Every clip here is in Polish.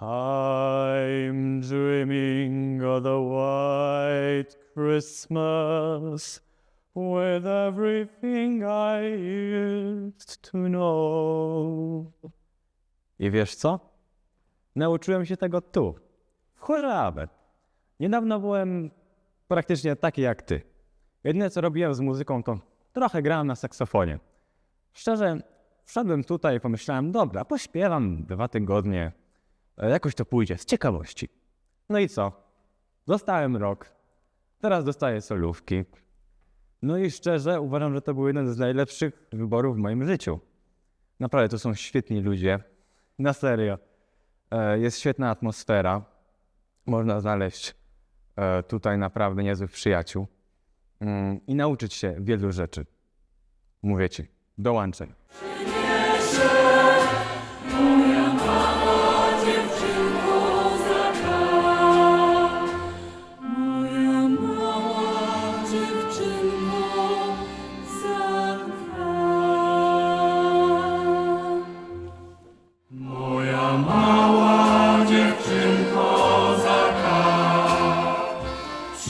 I'm dreaming of the white Christmas with everything I used to know. I wiesz co? Nauczyłem się tego tu, w chorabę. Niedawno byłem praktycznie taki jak ty. Jedyne co robiłem z muzyką to trochę grałem na saksofonie. Szczerze, wszedłem tutaj i pomyślałem, dobra, pośpiewam dwa tygodnie, jakoś to pójdzie, z ciekawości. No i co? Dostałem rok, teraz dostaję solówki. No i szczerze uważam, że to był jeden z najlepszych wyborów w moim życiu. Naprawdę, to są świetni ludzie. Na serio. E, Jest świetna atmosfera. Można znaleźć e, tutaj naprawdę niezłych przyjaciół mm, i nauczyć się wielu rzeczy. Mówię ci, dołączaj.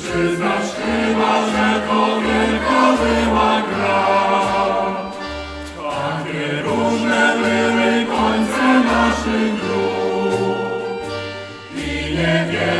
Przyznasz chyba, że to wielka była gra. Takie różne były końce naszych dróg. I nie wiem,